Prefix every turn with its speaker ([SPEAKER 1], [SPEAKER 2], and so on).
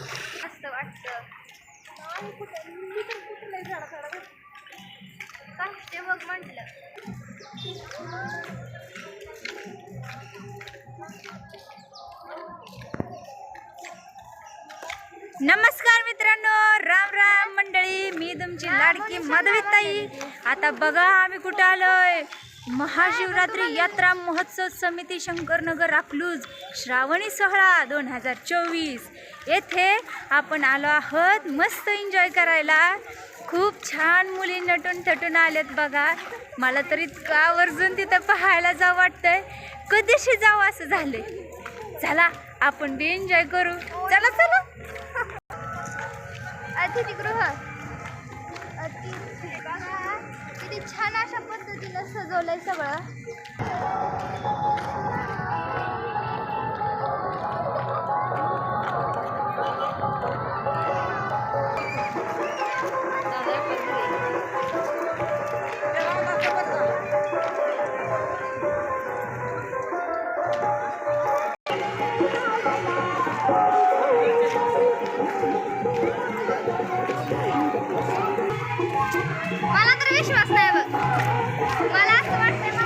[SPEAKER 1] मस्त वाटतं. काय ते बघ म्हटलं.
[SPEAKER 2] नमस्कार मित्रांनो राम राम मंडळी. मी तुमची लाडकी माधवीताई. आता बघा आम्ही कुठे आलोय. महाशिवरात्री यात्रा महोत्सव समिती शंकरनगर अकलूज श्रावणी सोहळा दोन हजार चोवीस. येथे आपण आलो आहोत मस्त एन्जॉय करायला. खूप छान मुली नटून थटून आल्यात बघा. मला तर इतकं आवर्जून तिथं पाहायला जावं वाटतंय. कधीशी जावं असं झालंय? चला आपण बी एन्जॉय करू. चला चला.
[SPEAKER 1] अतिथीगृह अतिथी किती छान अशा पद्धतीनं सजवलंय सगळं. मला विश्वास नाही बघ. मला असं वाटतं